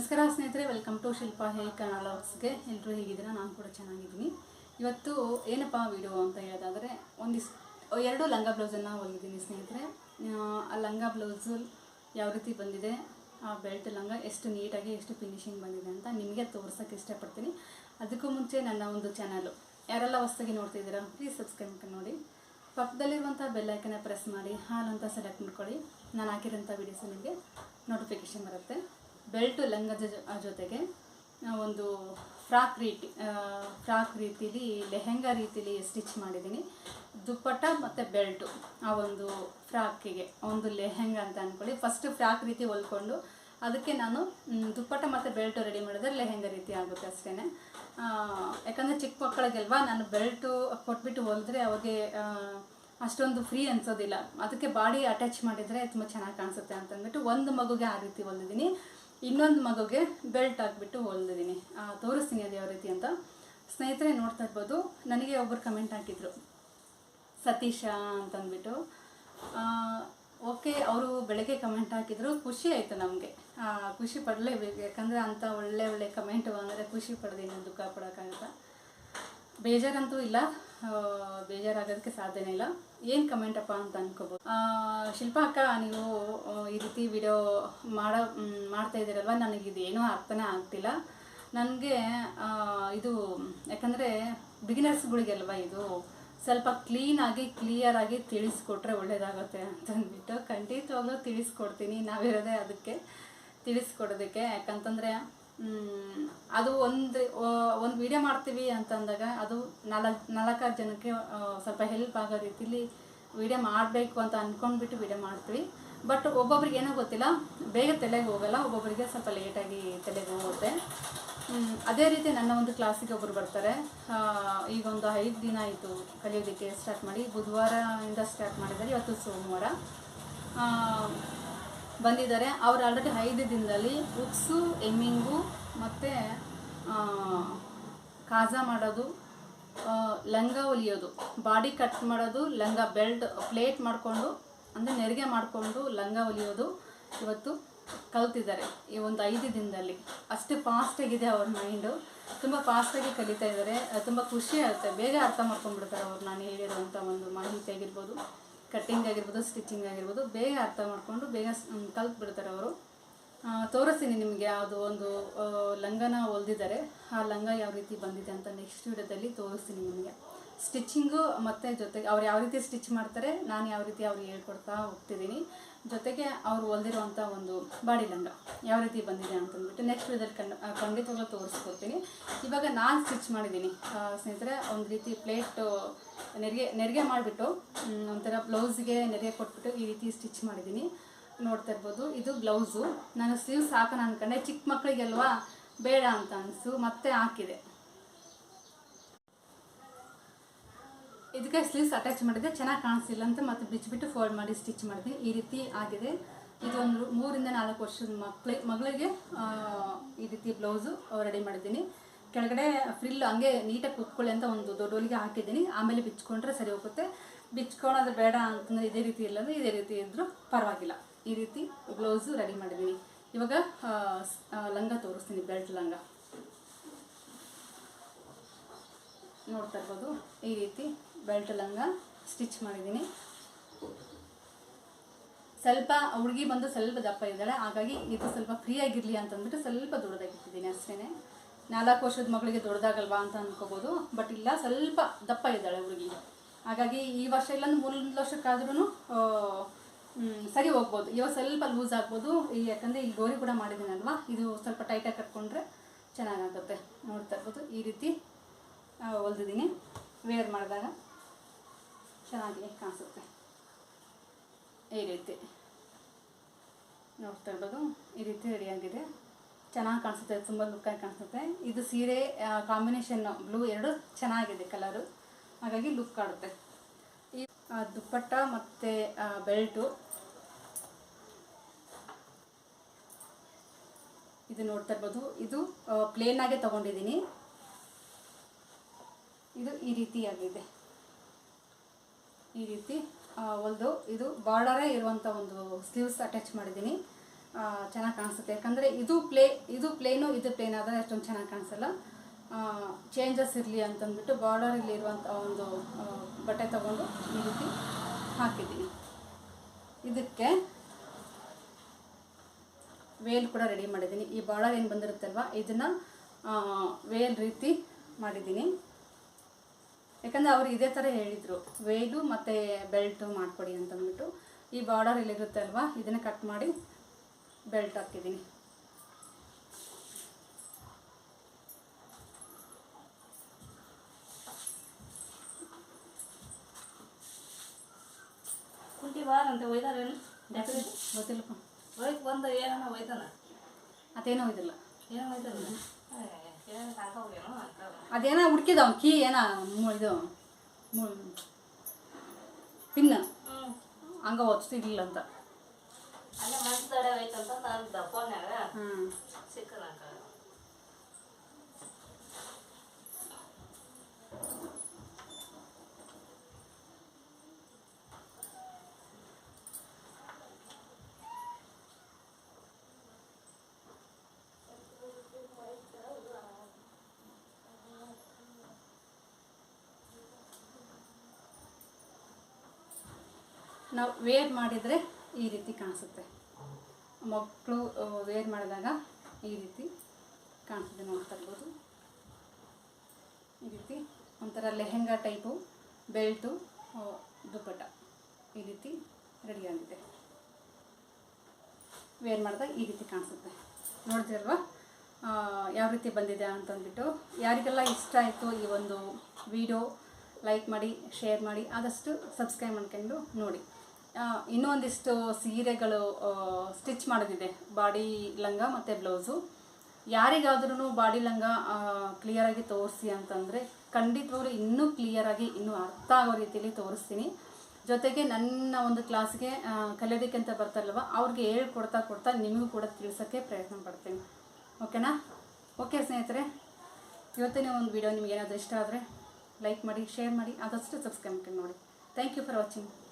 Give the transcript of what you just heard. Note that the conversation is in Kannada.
ನಮಸ್ಕಾರ ಸ್ನೇಹಿತರೆ ವೆಲ್ಕಮ್ ಟು ಶಿಲ್ಪಾ ಹೇ ಕನ್ನಡಸ್ಗೆ ಎಲ್ಲರೂ ಹೇಗಿದ್ದೀರಾ? ನಾನು ಕೂಡ ಚೆನ್ನಾಗಿದ್ದೀನಿ. ಇವತ್ತು ಏನಪ್ಪ ವಿಡಿಯೋ ಅಂತ ಹೇಳೋದಾದರೆ ಒಂದಿಸ್ ಎರಡು ಲಂಗ ಬ್ಲೌಸನ್ನು ಹೊಲಿದ್ದೀನಿ ಸ್ನೇಹಿತರೆ. ಆ, ಲಂಗ ಬ್ಲೌಸು ಯಾವ ರೀತಿ ಬಂದಿದೆ ಆ ಬೆಲ್ಟ್ ಲಂಗ ಎಷ್ಟು ನೀಟಾಗಿ ಎಷ್ಟು ಫಿನಿಶಿಂಗ್ ಬಂದಿದೆ ಅಂತ ನಿಮಗೆ ತೋರ್ಸೋಕ್ಕೆ ಇಷ್ಟಪಡ್ತೀನಿ. ಅದಕ್ಕೂ ಮುಂಚೆ ನನ್ನ ಒಂದು ಚಾನಲು ಯಾರೆಲ್ಲ ಹೊಸ್ದಾಗಿ ನೋಡ್ತಿದ್ದೀರಾ ಪ್ಲೀಸ್ ಸಬ್ಸ್ಕ್ರೈಬ್ ಮಾಡ್ಕೊಂಡು ನೋಡಿ. ಪಕ್ಕದಲ್ಲಿರುವಂಥ ಬೆಲ್ಲೈಕನ್ನ ಪ್ರೆಸ್ ಮಾಡಿ ಹಾಲು ಅಂತ ಸೆಲೆಕ್ಟ್ ಮಾಡ್ಕೊಳ್ಳಿ. ನಾನು ಹಾಕಿರೋಂಥ ವೀಡಿಯೋಸ್ ನಿಮಗೆ ನೋಟಿಫಿಕೇಶನ್ ಬರುತ್ತೆ. ಬೆಲ್ಟು ಲಂಗದ ಜೊತೆಗೆ ಒಂದು ಫ್ರಾಕ್ ರೀತಿ ಫ್ರಾಕ್ ರೀತಿಲಿ, ಲೆಹೆಂಗಾ ರೀತಿಲಿ ಸ್ಟಿಚ್ ಮಾಡಿದ್ದೀನಿ. ದುಪ್ಪಟ್ಟ ಮತ್ತು ಬೆಲ್ಟು, ಆ ಒಂದು ಫ್ರಾಕಿಗೆ ಒಂದು ಲೆಹೆಂಗಾ ಅಂತ ಅಂದ್ಕೊಳ್ಳಿ ಫಸ್ಟ್ ಫ್ರಾಕ್ ರೀತಿ ಹೊಲ್ಕೊಂಡು, ಅದಕ್ಕೆ ನಾನು ದುಪ್ಪಟ್ಟ ಮತ್ತು ಬೆಲ್ಟು ರೆಡಿ ಮಾಡಿದ್ರೆ ಲೆಹೆಂಗಾ ರೀತಿ ಆಗುತ್ತೆ ಅಷ್ಟೇ ಯಾಕಂದರೆ ಚಿಕ್ಕ ಮಕ್ಕಳಿಗೆಲ್ವಾ, ನಾನು ಬೆಲ್ಟು ಕೊಟ್ಬಿಟ್ಟು ಹೊಲಿದ್ರೆ ಅವ್ರಿಗೆ ಅಷ್ಟೊಂದು ಫ್ರೀ ಅನ್ಸೋದಿಲ್ಲ. ಅದಕ್ಕೆ ಬಾಡಿ ಅಟ್ಯಾಚ್ ಮಾಡಿದರೆ ತುಂಬ ಚೆನ್ನಾಗಿ ಕಾಣಿಸುತ್ತೆ ಅಂತಂದ್ಬಿಟ್ಟು ಒಂದು ಮಗುಗೆ ಆ ರೀತಿ ಹೊಲಿದಿದ್ದೀನಿ. ಇನ್ನೊಂದು ಮಗುಗೆ ಬೆಲ್ಟ್ ಹಾಕ್ಬಿಟ್ಟು ಹೊಲಿದಿದ್ದೀನಿ. ತೋರಿಸ್ತೀನಿ ಅದು ಯಾವ ರೀತಿ ಅಂತ. ಸ್ನೇಹಿತರೆ ನೋಡ್ತಾ ಇರ್ಬೋದು, ನನಗೆ ಒಬ್ಬರು ಕಮೆಂಟ್ ಹಾಕಿದ್ರು. ಸತೀಶ ಅಂತಂದ್ಬಿಟ್ಟು. ಓಕೆ, ಅವರು ಬೆಳಗ್ಗೆ ಕಮೆಂಟ್ ಹಾಕಿದ್ರು, ಖುಷಿ ಆಯಿತು ನಮಗೆ. ಖುಷಿ ಪಡಲೇಬೇಕು, ಯಾಕಂದರೆ ಅಂಥ ಒಳ್ಳೆ ಒಳ್ಳೆ ಕಮೆಂಟ್ ಅಂದರೆ ಖುಷಿ ಪಡೆದಿನಿ ದುಃಖ ಪಡೋಕ್ಕಾಗುತ್ತೆ ಬೇಜಾರಂತೂ ಇಲ್ಲ. ಬೇಜಾರಾಗೋದಕ್ಕೆ ಸಾಧ್ಯನೇ ಇಲ್ಲ. ಏನು ಕಮೆಂಟಪ್ಪ ಅಂತ ಅನ್ಕೋಬೋದು. ಶಿಲ್ಪಾ ಅಕ್ಕ, ನೀವು ಈ ರೀತಿ ವಿಡಿಯೋ ಮಾಡೋ ಮಾಡ್ತಾ ಇದ್ದೀರಲ್ವ? ನನಗಿದು ಏನೂ ಅರ್ಥನೇ ಆಗ್ತಿಲ್ಲ. ನನಗೆ ಇದು, ಯಾಕಂದರೆ ಬಿಗಿನರ್ಸ್ಗಳಿಗೆಲ್ವ ಇದು? ಸ್ವಲ್ಪ ಕ್ಲೀನಾಗಿ ಕ್ಲಿಯರಾಗಿ ತಿಳಿಸ್ಕೊಟ್ರೆ ಒಳ್ಳೇದಾಗುತ್ತೆ ಅಂತಂದ್ಬಿಟ್ಟು ಖಂಡಿತವಾಗ್ಲೂ ತಿಳಿಸ್ಕೊಡ್ತೀನಿ. ನಾವಿರೋದೇ ಅದಕ್ಕೆ ತಿಳಿಸ್ಕೊಡೋದಕ್ಕೆ. ಯಾಕಂತಂದರೆ ಅದು ಒಂದು ಒಂದು ವಿಡಿಯೋ ಮಾಡ್ತೀವಿ ಅಂತಂದಾಗ ಅದು ನಾಲ್ಕು ನಾಲ್ಕಾರು ಜನಕ್ಕೆ ಸ್ವಲ್ಪ ಹೆಲ್ಪ್ ಆಗೋ ರೀತಿಲಿ ವಿಡಿಯೋ ಮಾಡಬೇಕು ಅಂತ ಅಂದ್ಕೊಂಡ್ಬಿಟ್ಟು ವಿಡಿಯೋ ಮಾಡ್ತೀವಿ. ಬಟ್ ಒಬ್ಬೊಬ್ರಿಗೆ ಏನೋ ಗೊತ್ತಿಲ್ಲ, ಬೇಗ ತಲೆಗೆ ಹೋಗಲ್ಲ ಒಬ್ಬೊಬ್ಬರಿಗೆ ಸ್ವಲ್ಪ ಲೇಟಾಗಿ ತಲೆಗೆ ಹೋಗುತ್ತೆ. ಅದೇ ರೀತಿ ನನ್ನ ಒಂದು ಕ್ಲಾಸಿಗೆ ಒಬ್ಬರು ಬರ್ತಾರೆ. ಈಗ ಒಂದು ಐದು ದಿನ ಆಯಿತು ಕಲಿಯೋದಕ್ಕೆ ಸ್ಟಾರ್ಟ್ ಮಾಡಿ, ಬುಧವಾರದಿಂದ ಸ್ಟಾರ್ಟ್ ಮಾಡಿದ್ದಾರೆ, ಇವತ್ತು ಸೋಮವಾರ. ಬಂದಿದ್ದಾರೆ. ಅವ್ರು ಆಲ್ರೆಡಿ ಐದು ದಿನದಲ್ಲಿ ಬುಕ್ಸು ಎಮ್ಮಿಂಗು ಮತ್ತು ಕಾಜಾ ಮಾಡೋದು ಲಂಗ ಹೊಲಿಯೋದು ಬಾಡಿ ಕಟ್ ಮಾಡೋದು, ಲಂಗ ಬೆಲ್ಟ್, ಪ್ಲೇಟ್ ಮಾಡಿಕೊಂಡು, ಅಂದರೆ ನೆರಿಗೆ ಮಾಡಿಕೊಂಡು ಲಂಗ ಹೊಲಿಯೋದು ಇವತ್ತು ಕಲ್ತಿದ್ದಾರೆ ಈ ಒಂದು ಐದು ದಿನದಲ್ಲಿ. ಅಷ್ಟು ಫಾಸ್ಟಾಗಿದೆ ಅವ್ರ ಮೈಂಡು ತುಂಬ ಫಾಸ್ಟಾಗಿ ಕಲಿತಾ ಇದ್ದಾರೆ. ತುಂಬ ಖುಷಿ ಆಗುತ್ತೆ. ಬೇಗ ಅರ್ಥ ಮಾಡ್ಕೊಂಡ್ಬಿಡ್ತಾರೆ ಅವ್ರು ನಾನು ಹೇಳಿರುವಂಥ ಒಂದು ಮಾಹಿತಿ ಆಗಿರ್ಬೋದು. ಕಟ್ಟಿಂಗ್ ಆಗಿರ್ಬೋದು ಸ್ಟಿಚಿಂಗ್ ಆಗಿರ್ಬೋದು. ಬೇಗ ಅರ್ಥ ಮಾಡಿಕೊಂಡು ಬೇಗ ಕಲ್ತು ಬಿಡ್ತಾರೆ ಅವರು. ತೋರಿಸ್ತೀನಿ ನಿಮಗೆ ಅದು ಒಂದು ಲಂಗನ ಹೊಲ್ದಿದ್ದಾರೆ. ಆ ಲಂಗ ಯಾವ ರೀತಿ ಬಂದಿದೆ ಅಂತ ನೆಕ್ಸ್ಟ್ ವಿಡಿಯೋದಲ್ಲಿ ತೋರಿಸ್ತೀನಿ ನಿಮಗೆ. ಸ್ಟಿಚ್ಚಿಂಗು ಮತ್ತು ಜೊತೆಗೆ ಅವ್ರು ಯಾವ ರೀತಿ ಸ್ಟಿಚ್ ಮಾಡ್ತಾರೆ, ನಾನು ಯಾವ ರೀತಿ ಅವ್ರಿಗೆ ಹೇಳ್ಕೊಡ್ತಾ ಹೋಗ್ತಿದ್ದೀನಿ. ಜೊತೆಗೆ ಅವ್ರು ಹೊಲ್ದಿರುವಂಥ ಒಂದು ಬಾಡಿ ಲಂಗ ಯಾವ ರೀತಿ ಬಂದಿದೆ ಅಂತಂದ್ಬಿಟ್ಟು ನೆಕ್ಸ್ಟ್ ವಿಡಿಯೋದಲ್ಲಿ ಕಂಡು ಖಂಡಿತವಾಗ್ಲೂ ತೋರಿಸ್ಕೊಡ್ತೀನಿ. ಇವಾಗ ನಾನು ಸ್ಟಿಚ್ ಮಾಡಿದ್ದೀನಿ. ಸ್ನೇಹಿತರೆ, ಒಂದು ರೀತಿ ಪ್ಲೇಟು ನೆರಿಗೆ ನೆರಿಗೆ ಮಾಡಿಬಿಟ್ಟು ಒಂಥರ ಬ್ಲೌಸ್ಗೆ ನೆರಿಗೆ ಕೊಟ್ಬಿಟ್ಟು ಈ ರೀತಿ ಸ್ಟಿಚ್ ಮಾಡಿದ್ದೀನಿ. ನೋಡ್ತಾ ಇರ್ಬೋದು. ಇದು ಬ್ಲೌಸು. ನಾನು ಸ್ಲೀವ್ಸ್ ಹಾಕೋಣ ಅಂದ್ಕೊಂಡೆ ಚಿಕ್ಕ ಮಕ್ಕಳಿಗೆಲ್ವಾ ಬೇಡ ಅಂತ ಅನಿಸು. ಮತ್ತೆ ಹಾಕಿದೆ. ಇದಕ್ಕೆ ಸ್ಲೀವ್ಸ್ ಅಟ್ಯಾಚ್ ಮಾಡಿದೆ ಚೆನ್ನಾಗಿ ಕಾಣಿಸಿಲ್ಲ ಅಂತ ಮತ್ತೆ ಬಿಚ್ಚಿಬಿಟ್ಟು ಫೋಲ್ಡ್ ಮಾಡಿ ಸ್ಟಿಚ್ ಮಾಡಿದೆ ಈ ರೀತಿ ಆಗಿದೆ. ಇದೊಂದು ಮೂರಿಂದ ನಾಲ್ಕು ವರ್ಷದ ಮಕ್ಳಿ ಮಗಳಿಗೆ ಈ ರೀತಿ ಬ್ಲೌಸು ರೆಡಿ ಮಾಡಿದ್ದೀನಿ. ಕೆಳಗಡೆ ಫ್ರಿಲ್ ಹಂಗೆ ನೀಟಾಗಿ ಕುತ್ಕೊಳ್ಳಿ ಅಂತ ಒಂದು ದೊಡ್ಡ ಹೊಲಿಗೆ ಹಾಕಿದ್ದೀನಿ. ಆಮೇಲೆ ಬಿಚ್ಕೊಂಡ್ರೆ ಸರಿ ಹೋಗುತ್ತೆ. ಬಿಚ್ಕೊಳೋದು ಬೇಡ ಅಂತಂದರೆ ಇದೇ ರೀತಿ ಇಲ್ಲಂದ್ರೆ ಇದೇ ರೀತಿ ಇದ್ದರೂ ಪರವಾಗಿಲ್ಲ. ಈ ರೀತಿ ಬ್ಲೌಸು ರೆಡಿ ಮಾಡಿದ್ದೀನಿ ಇವಾಗ ಲಂಗ ತೋರಿಸ್ತೀನಿ ಬೆಲ್ಟ್ ಲಂಗ. ನೋಡ್ತಾ ಇರ್ಬೋದು, ಈ ರೀತಿ ಬೆಲ್ಟ್ ಲಂಗ ಸ್ಟಿಚ್ ಮಾಡಿದ್ದೀನಿ ಸ್ವಲ್ಪ ಹುಡುಗಿ ಬಂದು ಸ್ವಲ್ಪ ದಪ್ಪ ಇದ್ದಾಳೆ, ಹಾಗಾಗಿ ಇದು ಸ್ವಲ್ಪ ಫ್ರೀ ಆಗಿರಲಿ ಅಂತಂದ್ಬಿಟ್ಟು ಸ್ವಲ್ಪ ದೊಡ್ಡದಾಗಿಟ್ಟಿದ್ದೀನಿ ಅಷ್ಟೇ ನಾಲ್ಕು ವರ್ಷದ ಮಗಳಿಗೆ ದೊಡ್ಡದಾಗಲ್ವಾ ಅಂತ ಅನ್ಕೋಬೋದು ಬಟ್ ಇಲ್ಲ, ಸ್ವಲ್ಪ ದಪ್ಪ ಇದ್ದಾಳೆ ಹುಡುಗಿ. ಹಾಗಾಗಿ ಈ ವರ್ಷ ಇಲ್ಲಾಂದ್ರೆ ಮುಂದಿನ ವರ್ಷಕ್ಕಾದ್ರೂ ಸರಿ ಹೋಗ್ಬೋದು. ಇವಾಗ ಸ್ವಲ್ಪ ಲೂಸ್ ಆಗ್ಬೋದು. ಈ ಯಾಕಂದರೆ ಈ ಗೋರಿ ಕೂಡ ಮಾಡಿದ್ದೀನಲ್ವಾ? ಇದು ಸ್ವಲ್ಪ ಟೈಟಾಗಿ ಕಟ್ಕೊಂಡ್ರೆ ಚೆನ್ನಾಗಾಗುತ್ತೆ. ನೋಡ್ತಾ ಇರ್ಬೋದು. ಈ ರೀತಿ ಹೊಲ್ದಿದ್ದೀನಿ. ವೇರ್ ಮಾಡಿದಾಗ ಚೆನ್ನಾಗಿ ಕಾಣಿಸುತ್ತೆ. ಈ ರೀತಿ. ನೋಡ್ತಾ ಇರ್ಬೋದು. ಈ ರೀತಿ ರೆಡಿಯಾಗಿದೆ ಚೆನ್ನಾಗಿ ಕಾಣಿಸುತ್ತೆ. ತುಂಬ ಲುಕ್ಕಾಗಿ ಕಾಣಿಸುತ್ತೆ. ಇದು ಸೀರೆ ಕಾಂಬಿನೇಷನ್ ಬ್ಲೂ ಎರಡು ಚೆನ್ನಾಗಿದೆ ಕಲರು ಹಾಗಾಗಿ ಲುಕ್ ಕಾಡುತ್ತೆ. ಈ ದುಪ್ಪಟ್ಟ ಮತ್ತು ಬೆಲ್ಟು. ಇದು ನೋಡ್ತಾ ಇರ್ಬೋದು. ಇದು ಪ್ಲೇನಾಗೆ ತೊಗೊಂಡಿದ್ದೀನಿ. ಇದು ಈ ರೀತಿಯಾಗಿದೆ ಈ ರೀತಿ ಒಲ್ದು ಇದು ಬಾರ್ಡರೇ ಇರುವಂಥ ಒಂದು ಸ್ಲೀವ್ಸ್ ಅಟ್ಯಾಚ್ ಮಾಡಿದ್ದೀನಿ. ಚೆನ್ನಾಗಿ ಕಾಣಿಸುತ್ತೆ. ಯಾಕಂದರೆ ಇದು ಪ್ಲೇ, ಇದು ಪ್ಲೇನು ಇದು ಪ್ಲೇನ್ ಆದರೆ ಅಷ್ಟೊಂದು ಚೆನ್ನಾಗಿ ಕಾಣಿಸಲ್ಲ. ಚೇಂಜಸ್ ಇರಲಿ ಅಂತಂದ್ಬಿಟ್ಟು ಬಾರ್ಡರಲ್ಲಿ ಇರುವಂಥ ಒಂದು ಬಟ್ಟೆ ತಗೊಂಡು ಈ ರೀತಿ ಹಾಕಿದ್ದೀನಿ. ಇದಕ್ಕೆ ವೇಲ್ ಕೂಡ ರೆಡಿ ಮಾಡಿದ್ದೀನಿ. ಈ ಬಾರ್ಡರ್ ಏನು ಬಂದಿರುತ್ತಲ್ವ, ಇದನ್ನು ವೇಲ್ ರೀತಿ ಮಾಡಿದ್ದೀನಿ. ಯಾಕಂದರೆ ಅವರು ಇದೇ ಥರ ಹೇಳಿದರು ವೇಲು ಮತ್ತು ಬೆಲ್ಟು ಮಾಡಿಕೊಡಿ ಅಂತಂದ್ಬಿಟ್ಟು. ಈ ಬಾರ್ಡರ್ ಇಲ್ಲಿರುತ್ತೆ ಅಲ್ವಾ ಇದನ್ನು ಕಟ್ ಮಾಡಿ ಬೆಲ್ಟ್ ಹಾಕಿದ್ದೀನಿ. ಬಾರಂತೆ ಒಯ್ದಾರೇನು? ಡೆಕೋರೇಟ್ ಗೊತ್ತಿಲ್ಲಪ್ಪ ಒಯ್ದು ಬಂದ ಏನೋ ಒಯ್ದಾನ? ಅದೇನೋ ಒಯ್ದಿಲ್ಲ. ಏನೋ ಅಂತ. ಅದೇನೋ ಹುಡ್ಕಿದವ್ ಕೀ ಏನೋ ಮು- ಇದು ಪಿನ್ ಹ್ಞೂ ಹಂಗ ಒತ್ತಿರ್ಲಿಲ್ಲ ಅಂತ. ಅಲ್ಲೇ ಮನ್ಸು ತಡೆ ಹೋಯ್ತಂತ ನಾನು ಹಾಂ ಸಿಕ್ಕನಕ ನಾವು ವೇರ್ ಮಾಡಿದರೆ ಈ ರೀತಿ ಕಾಣಿಸುತ್ತೆ. ಮಕ್ಕಳು ವೇರ್ ಮಾಡಿದಾಗ ಈ ರೀತಿ ಕಾಣಿಸುತ್ತೆ ನೋಡ್ತಾ ಈ ರೀತಿ ಒಂಥರ ಲೆಹೆಂಗಾ ಟೈಪು ಬೆಲ್ಟು ದುಪ್ಪಟ್ಟ ಈ ರೀತಿ ರೆಡಿಯಾಗಿದೆ ವೇರ್ ಮಾಡಿದಾಗ ಈ ರೀತಿ ಕಾಣಿಸುತ್ತೆ. ನೋಡ್ತಿರಲ್ವಾ? ಯಾವ ರೀತಿ ಬಂದಿದೆ ಅಂತಂದ್ಬಿಟ್ಟು ಯಾರಿಗೆಲ್ಲ ಇಷ್ಟ ಆಯಿತು ಈ ಒಂದು ವಿಡಿಯೋ ಲೈಕ್ ಮಾಡಿ ಶೇರ್ ಮಾಡಿ, ಆದಷ್ಟು ಸಬ್ಸ್ಕ್ರೈಬ್ ಮಾಡ್ಕೊಂಡು ನೋಡಿ. ಇನ್ನೂ ಒಂದಿಷ್ಟು ಸೀರೆಗಳು ಸ್ಟಿಚ್ ಮಾಡೋದಿದೆ. ಬಾಡಿ ಲಂಗ ಮತ್ತು ಬ್ಲೌಸು. ಯಾರಿಗಾದ್ರೂ ಬಾಡಿ ಲಂಗ ಕ್ಲಿಯರಾಗಿ ತೋರಿಸಿ ಅಂತಂದರೆ ಖಂಡಿತವರು ಇನ್ನೂ ಕ್ಲಿಯರಾಗಿ ಇನ್ನೂ ಅರ್ಥ ಆಗೋ ರೀತಿಯಲ್ಲಿ ತೋರಿಸ್ತೀನಿ. ಜೊತೆಗೆ ನನ್ನ ಒಂದು ಕ್ಲಾಸ್ಗೆ ಕಲಿಯೋದಕ್ಕೆ ಅಂತ ಬರ್ತಾರಲ್ವ, ಅವ್ರಿಗೆ ಹೇಳ್ಕೊಡ್ತಾ ಕೊಡ್ತಾ ನಿಮಗೂ ಕೂಡ ತಿಳಿಸೋಕ್ಕೆ ಪ್ರಯತ್ನ ಪಡ್ತೀನಿ. ಓಕೆನಾ? ಓಕೆ ಸ್ನೇಹಿತರೆ, ಇವತ್ತಿನ ಒಂದು ವಿಡಿಯೋ ನಿಮ್ಗೆ ಏನಾದರೂ ಇಷ್ಟ ಆದರೆ ಲೈಕ್ ಮಾಡಿ ಶೇರ್ ಮಾಡಿ, ಆದಷ್ಟು ಸಬ್ಸ್ಕ್ರೈಬ್ ಮಾಡಿ ನೋಡಿ ಥ್ಯಾಂಕ್ ಯು ಫಾರ್ ವಾಚಿಂಗ್